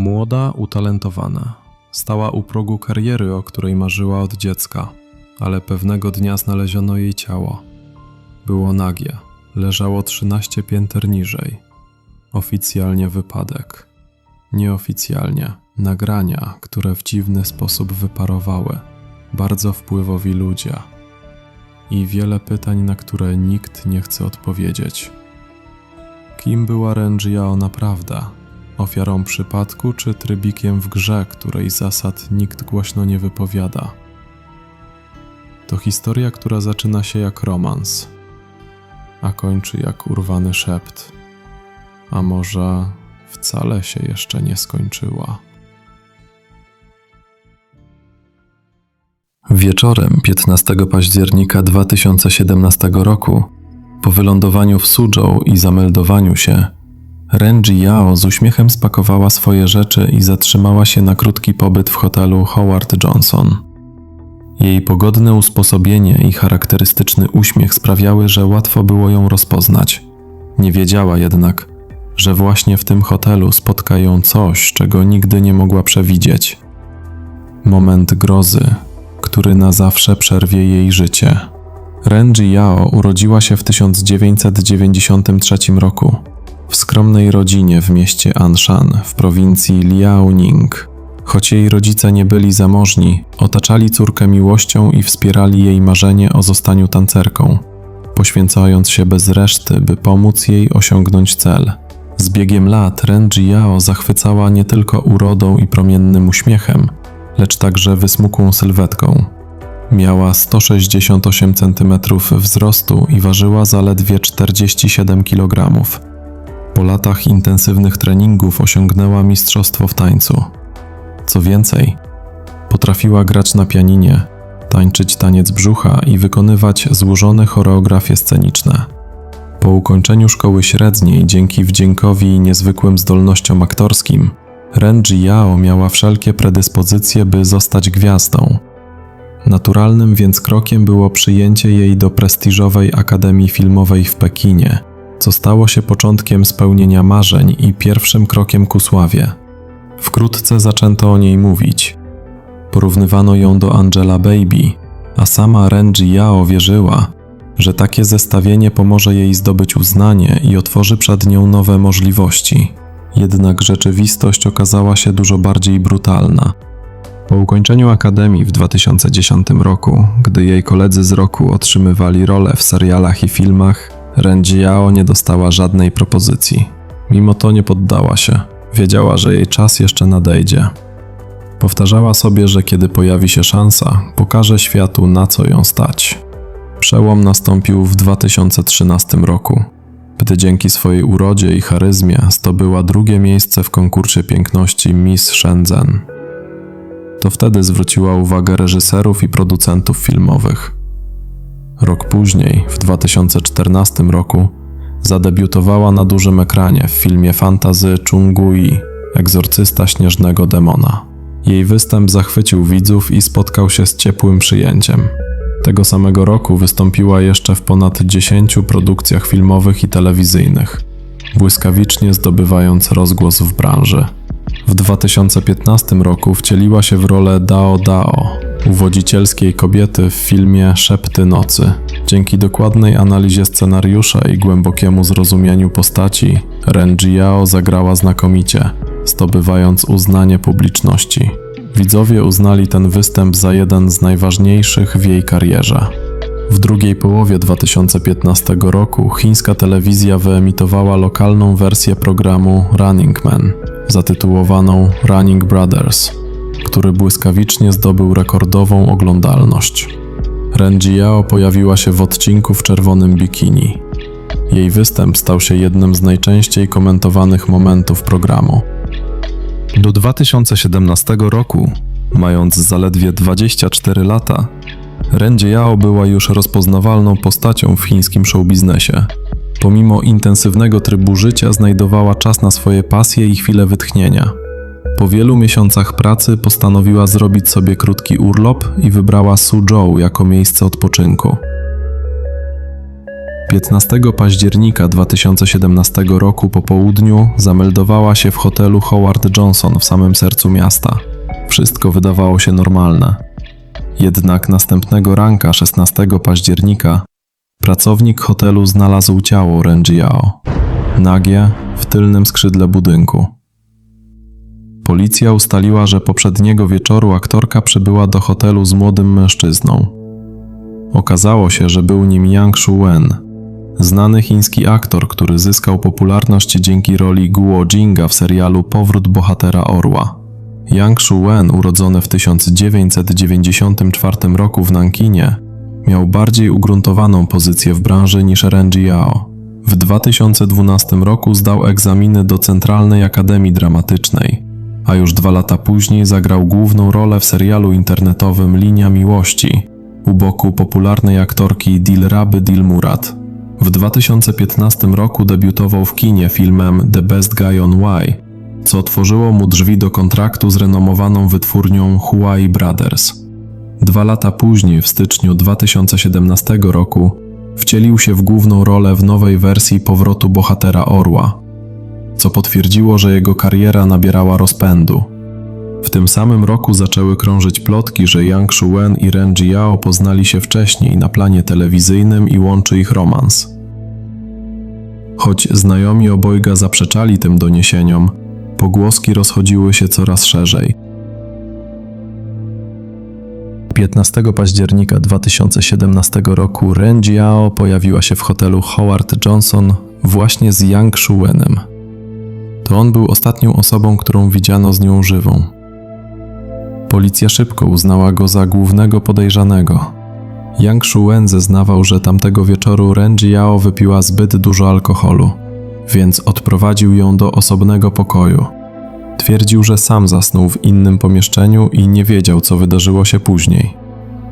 Młoda, utalentowana. Stała u progu kariery, o której marzyła od dziecka, ale pewnego dnia znaleziono jej ciało. Było nagie, leżało 13 pięter niżej. Oficjalnie wypadek. Nieoficjalnie nagrania, które w dziwny sposób wyparowały. Bardzo wpływowi ludzie. I wiele pytań, na które nikt nie chce odpowiedzieć. Kim była Renjiao naprawdę? Ofiarą przypadku czy trybikiem w grze, której zasad nikt głośno nie wypowiada? To historia, która zaczyna się jak romans, a kończy jak urwany szept. A może wcale się jeszcze nie skończyła. Wieczorem 15 października 2017 roku, po wylądowaniu w Suzhou i zameldowaniu się, Renji Yao z uśmiechem spakowała swoje rzeczy i zatrzymała się na krótki pobyt w hotelu Howard Johnson. Jej pogodne usposobienie i charakterystyczny uśmiech sprawiały, że łatwo było ją rozpoznać. Nie wiedziała jednak, że właśnie w tym hotelu spotka ją coś, czego nigdy nie mogła przewidzieć. Moment grozy, który na zawsze przerwie jej życie. Renji Yao urodziła się w 1993 roku w skromnej rodzinie w mieście Anshan w prowincji Liaoning. Choć jej rodzice nie byli zamożni, otaczali córkę miłością i wspierali jej marzenie o zostaniu tancerką, poświęcając się bez reszty, by pomóc jej osiągnąć cel. Z biegiem lat Renji Yao zachwycała nie tylko urodą i promiennym uśmiechem, lecz także wysmukłą sylwetką. Miała 168 cm wzrostu i ważyła zaledwie 47 kg. Po latach intensywnych treningów osiągnęła mistrzostwo w tańcu. Co więcej, potrafiła grać na pianinie, tańczyć taniec brzucha i wykonywać złożone choreografie sceniczne. Po ukończeniu szkoły średniej, dzięki wdziękowi i niezwykłym zdolnościom aktorskim, Renji Yao miała wszelkie predyspozycje, by zostać gwiazdą. Naturalnym więc krokiem było przyjęcie jej do prestiżowej Akademii Filmowej w Pekinie, co stało się początkiem spełnienia marzeń i pierwszym krokiem ku sławie. Wkrótce zaczęto o niej mówić. Porównywano ją do Angela Baby, a sama Renji Yao wierzyła, że takie zestawienie pomoże jej zdobyć uznanie i otworzy przed nią nowe możliwości. Jednak rzeczywistość okazała się dużo bardziej brutalna. Po ukończeniu akademii w 2010 roku, gdy jej koledzy z roku otrzymywali role w serialach i filmach, Renji Yao nie dostała żadnej propozycji. Mimo to nie poddała się. Wiedziała, że jej czas jeszcze nadejdzie. Powtarzała sobie, że kiedy pojawi się szansa, pokaże światu na co ją stać. Przełom nastąpił w 2013 roku, gdy dzięki swojej urodzie i charyzmie zdobyła drugie miejsce w konkursie piękności Miss Shenzhen. To wtedy zwróciła uwagę reżyserów i producentów filmowych. Rok później, w 2014 roku, zadebiutowała na dużym ekranie w filmie fantazy Chungui Egzorcysta Śnieżnego Demona. Jej występ zachwycił widzów i spotkał się z ciepłym przyjęciem. Tego samego roku wystąpiła jeszcze w ponad 10 produkcjach filmowych i telewizyjnych, błyskawicznie zdobywając rozgłos w branży. W 2015 roku wcieliła się w rolę Dao Dao, uwodzicielskiej kobiety w filmie Szepty Nocy. Dzięki dokładnej analizie scenariusza i głębokiemu zrozumieniu postaci, Renji Yao zagrała znakomicie, zdobywając uznanie publiczności. Widzowie uznali ten występ za jeden z najważniejszych w jej karierze. W drugiej połowie 2015 roku chińska telewizja wyemitowała lokalną wersję programu Running Man, zatytułowaną Running Brothers, który błyskawicznie zdobył rekordową oglądalność. Renji Yao pojawiła się w odcinku w czerwonym bikini. Jej występ stał się jednym z najczęściej komentowanych momentów programu. Do 2017 roku, mając zaledwie 24 lata, Renji Yao była już rozpoznawalną postacią w chińskim showbiznesie. Pomimo intensywnego trybu życia znajdowała czas na swoje pasje i chwile wytchnienia. Po wielu miesiącach pracy postanowiła zrobić sobie krótki urlop i wybrała Suzhou jako miejsce odpoczynku. 15 października 2017 roku po południu zameldowała się w hotelu Howard Johnson w samym sercu miasta. Wszystko wydawało się normalne. Jednak następnego ranka 16 października pracownik hotelu znalazł ciało Renjiao. Nagie w tylnym skrzydle budynku. Policja ustaliła, że poprzedniego wieczoru aktorka przybyła do hotelu z młodym mężczyzną. Okazało się, że był nim Yang Shu-wen, znany chiński aktor, który zyskał popularność dzięki roli Guo Jinga w serialu Powrót bohatera Orła. Yang Shu-wen, urodzony w 1994 roku w Nankinie, miał bardziej ugruntowaną pozycję w branży niż Ren Jiao. W 2012 roku zdał egzaminy do Centralnej Akademii Dramatycznej, a już dwa lata później zagrał główną rolę w serialu internetowym Linia Miłości u boku popularnej aktorki Dilraby Dilmurat. W 2015 roku debiutował w kinie filmem The Best Guy on Y, co otworzyło mu drzwi do kontraktu z renomowaną wytwórnią Huai Brothers. Dwa lata później, w styczniu 2017 roku, wcielił się w główną rolę w nowej wersji powrotu bohatera Orła, co potwierdziło, że jego kariera nabierała rozpędu. W tym samym roku zaczęły krążyć plotki, że Yang Shu-wen i Ren Jiao poznali się wcześniej na planie telewizyjnym i łączy ich romans. Choć znajomi obojga zaprzeczali tym doniesieniom, pogłoski rozchodziły się coraz szerzej. 15 października 2017 roku Ren Jiao pojawiła się w hotelu Howard Johnson właśnie z Yang Shu-wenem. To on był ostatnią osobą, którą widziano z nią żywą. Policja szybko uznała go za głównego podejrzanego. Yang Shu-wen zeznawał, że tamtego wieczoru Ren Jiao wypiła zbyt dużo alkoholu, więc odprowadził ją do osobnego pokoju. Twierdził, że sam zasnął w innym pomieszczeniu i nie wiedział, co wydarzyło się później.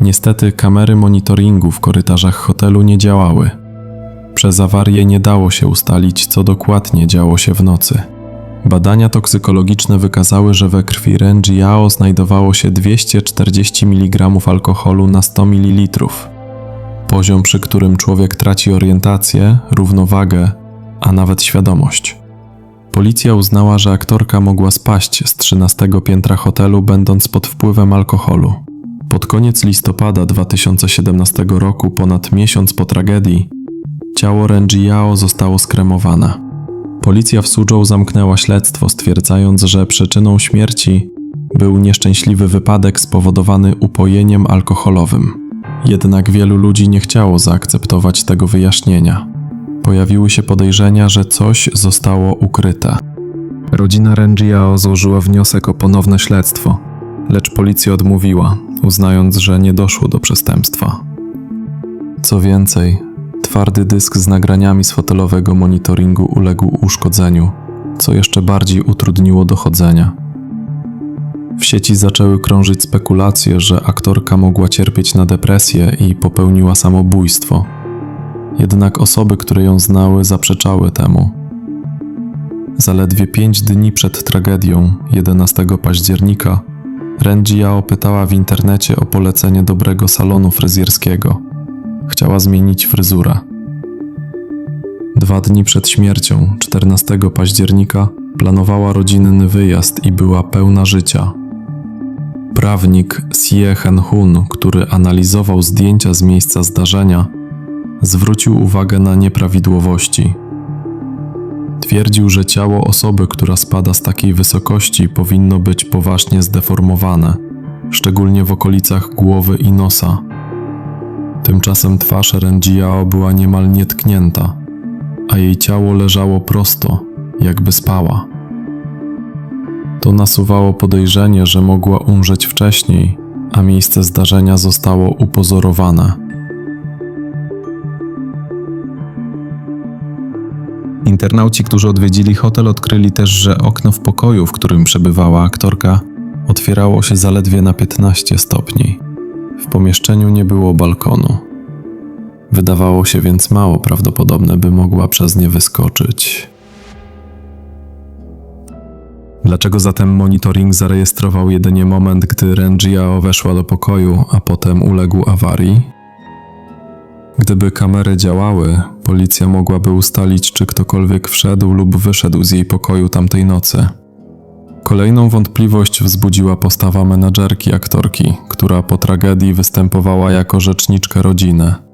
Niestety kamery monitoringu w korytarzach hotelu nie działały. Przez awarię nie dało się ustalić, co dokładnie działo się w nocy. Badania toksykologiczne wykazały, że we krwi Ren Jiao znajdowało się 240 mg alkoholu na 100 ml. Poziom, przy którym człowiek traci orientację, równowagę, a nawet świadomość. Policja uznała, że aktorka mogła spaść z 13 piętra hotelu, będąc pod wpływem alkoholu. Pod koniec listopada 2017 roku, ponad miesiąc po tragedii, ciało Ren Jiao zostało skremowane. Policja w Suzhou zamknęła śledztwo, stwierdzając, że przyczyną śmierci był nieszczęśliwy wypadek spowodowany upojeniem alkoholowym. Jednak wielu ludzi nie chciało zaakceptować tego wyjaśnienia. Pojawiły się podejrzenia, że coś zostało ukryte. Rodzina Renjiao złożyła wniosek o ponowne śledztwo, lecz policja odmówiła, uznając, że nie doszło do przestępstwa. Co więcej, twardy dysk z nagraniami z fotelowego monitoringu uległ uszkodzeniu, co jeszcze bardziej utrudniło dochodzenia. W sieci zaczęły krążyć spekulacje, że aktorka mogła cierpieć na depresję i popełniła samobójstwo. Jednak osoby, które ją znały, zaprzeczały temu. Zaledwie pięć dni przed tragedią, 11 października, Renjia opytała w internecie o polecenie dobrego salonu fryzjerskiego. Chciała zmienić fryzurę. Dwa dni przed śmiercią, 14 października, planowała rodzinny wyjazd i była pełna życia. Prawnik Sie Hen-hun, który analizował zdjęcia z miejsca zdarzenia, zwrócił uwagę na nieprawidłowości. Twierdził, że ciało osoby, która spada z takiej wysokości, powinno być poważnie zdeformowane, szczególnie w okolicach głowy i nosa. Tymczasem twarz Renjiao była niemal nietknięta, a jej ciało leżało prosto, jakby spała. To nasuwało podejrzenie, że mogła umrzeć wcześniej, a miejsce zdarzenia zostało upozorowane. Internauci, którzy odwiedzili hotel, odkryli też, że okno w pokoju, w którym przebywała aktorka, otwierało się zaledwie na 15 stopni. W pomieszczeniu nie było balkonu. Wydawało się więc mało prawdopodobne, by mogła przez nie wyskoczyć. Dlaczego zatem monitoring zarejestrował jedynie moment, gdy Renjiao weszła do pokoju, a potem uległ awarii? Gdyby kamery działały, policja mogłaby ustalić, czy ktokolwiek wszedł lub wyszedł z jej pokoju tamtej nocy. Kolejną wątpliwość wzbudziła postawa menadżerki aktorki, która po tragedii występowała jako rzeczniczka rodziny.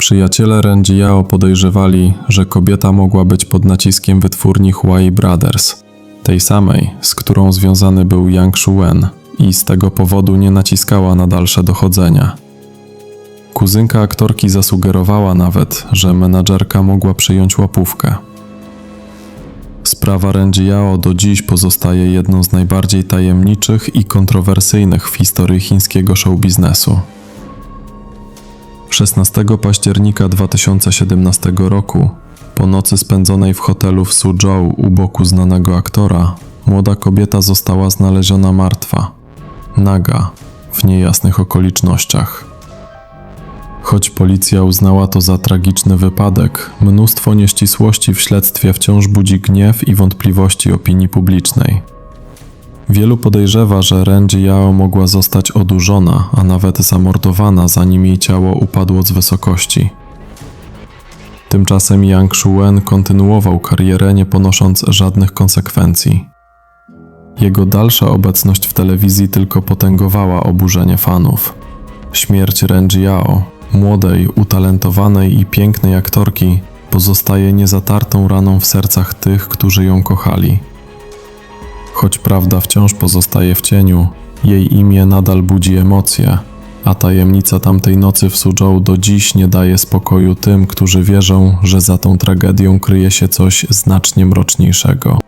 Przyjaciele Renjiao podejrzewali, że kobieta mogła być pod naciskiem wytwórni Huai Brothers, tej samej, z którą związany był Yang Shuen i z tego powodu nie naciskała na dalsze dochodzenia. Kuzynka aktorki zasugerowała nawet, że menadżerka mogła przyjąć łapówkę. Sprawa Renjiao do dziś pozostaje jedną z najbardziej tajemniczych i kontrowersyjnych w historii chińskiego show biznesu. 16 października 2017 roku, po nocy spędzonej w hotelu w Suzhou u boku znanego aktora, młoda kobieta została znaleziona martwa, naga, w niejasnych okolicznościach. Choć policja uznała to za tragiczny wypadek, mnóstwo nieścisłości w śledztwie wciąż budzi gniew i wątpliwości opinii publicznej. Wielu podejrzewa, że Ren Jiao mogła zostać odurzona, a nawet zamordowana, zanim jej ciało upadło z wysokości. Tymczasem Yang Shuen kontynuował karierę, nie ponosząc żadnych konsekwencji. Jego dalsza obecność w telewizji tylko potęgowała oburzenie fanów. Śmierć Ren Jiao, młodej, utalentowanej i pięknej aktorki, pozostaje niezatartą raną w sercach tych, którzy ją kochali. Choć prawda wciąż pozostaje w cieniu, jej imię nadal budzi emocje, a tajemnica tamtej nocy w Suzhou do dziś nie daje spokoju tym, którzy wierzą, że za tą tragedią kryje się coś znacznie mroczniejszego.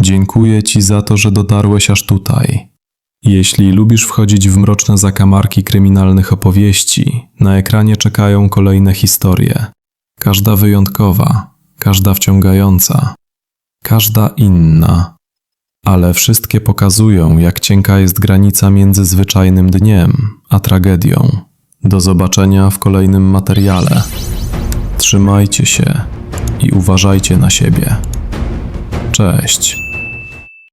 Dziękuję Ci za to, że dotarłeś aż tutaj. Jeśli lubisz wchodzić w mroczne zakamarki kryminalnych opowieści, na ekranie czekają kolejne historie. Każda wyjątkowa, każda wciągająca, każda inna. Ale wszystkie pokazują, jak cienka jest granica między zwyczajnym dniem a tragedią. Do zobaczenia w kolejnym materiale. Trzymajcie się i uważajcie na siebie. Cześć.